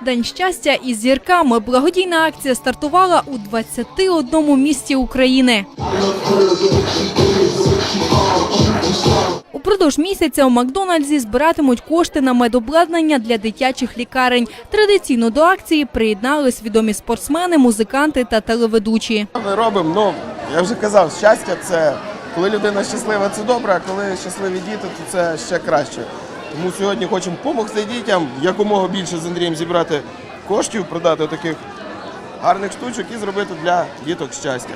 День щастя із зірками. Благодійна акція стартувала у 21 місті України. Упродовж місяця у Макдональдсі збиратимуть кошти на медобладнання для дитячих лікарень. Традиційно до акції приєднались відомі спортсмени, музиканти та телеведучі. Ми робимо, ну я вже казав, щастя це коли людина щаслива, це добре, а коли щасливі діти, то це ще краще. Тому сьогодні хочемо допомогти дітям якомога більше з Андрієм зібрати коштів, продати таких гарних штучок і зробити для діток щастя.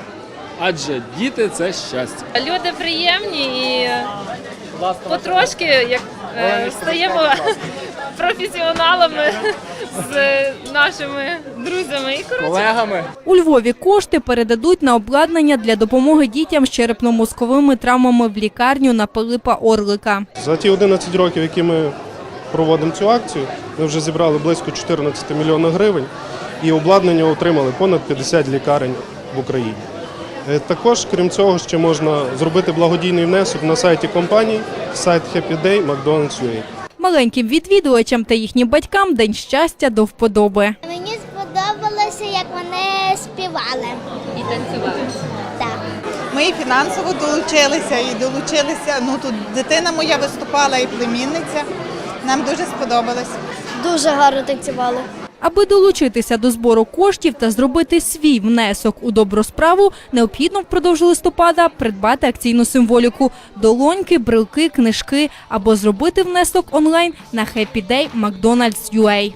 Адже діти це щастя. Люди приємні і потрошки як е, стаємо професіоналами з нашими друзями. І коротше, Колегами У Львові кошти передадуть на обладнання для допомоги дітям з черепно-мозковими травмами в лікарню на Пилипа Орлика. За ті 11 років, які ми проводимо цю акцію, ми вже зібрали близько 14 мільйонів гривень і обладнання отримали понад 50 лікарень в Україні. Е, Також, крім цього, ще можна зробити благодійний внесок на сайті компанії, сайт Happy Day McDonald's.ua. Маленьким відвідувачам та їхнім батькам день щастя до вподоби. Мені сподобалося, як вони співали. і танцювали. Так. Ми і фінансово долучилися, і долучилися. Ну тут дитина моя виступала і племінниця. Нам дуже сподобалось. Дуже гарно танцювали. Аби долучитися до збору коштів та зробити свій внесок у добру справу, необхідно впродовж листопада придбати акційну символіку – долоньки, брелки, книжки або зробити внесок онлайн на Happy Day McDonald's UA.